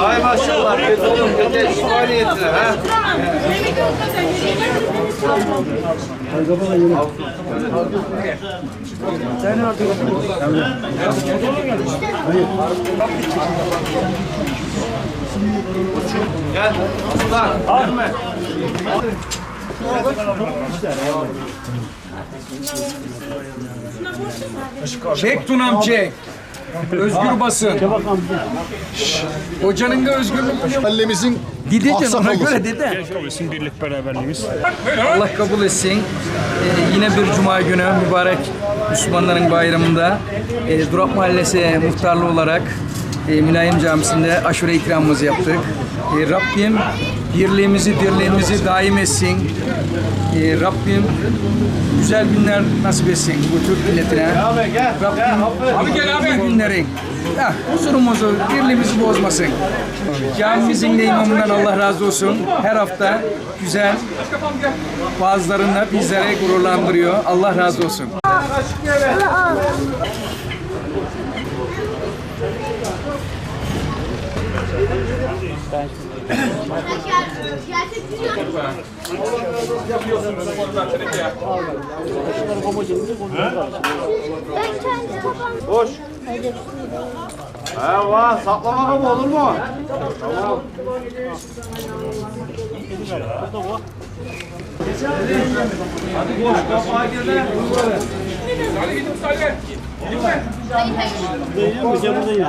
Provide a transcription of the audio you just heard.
Ay maşallah. Evet oğlum. Yeter. Şu niyetine ha. Gel. Aslan. Gelme. Çek Tunam çek. Özgür basın. Hocanın da özgürlük Mahallemizin Gideceksin ona aksakallısı. göre dede. Olsun birlik beraberliğimiz. Allah kabul etsin. Ee, yine bir cuma günü mübarek Müslümanların bayramında e, Durak Mahallesi muhtarlığı olarak e, Mülayim Camisi'nde aşure ikramımızı yaptık. E, Rabbim birliğimizi, dirliğimizi daim etsin. E, Rabbim güzel günler nasip etsin bu Türk milletine. Abi gel. Rabbim abi gel abi. günlerin ya, huzurumuzu, birliğimizi bozmasın. Camimizin de imamından Allah razı olsun. Her hafta güzel vaazlarında bizlere gururlandırıyor. Allah razı olsun. Ben Boş. Ha var. Saklamak ama olur mu? Tamam. Hadi boş. Kapağa gir lan. Hayır hayır.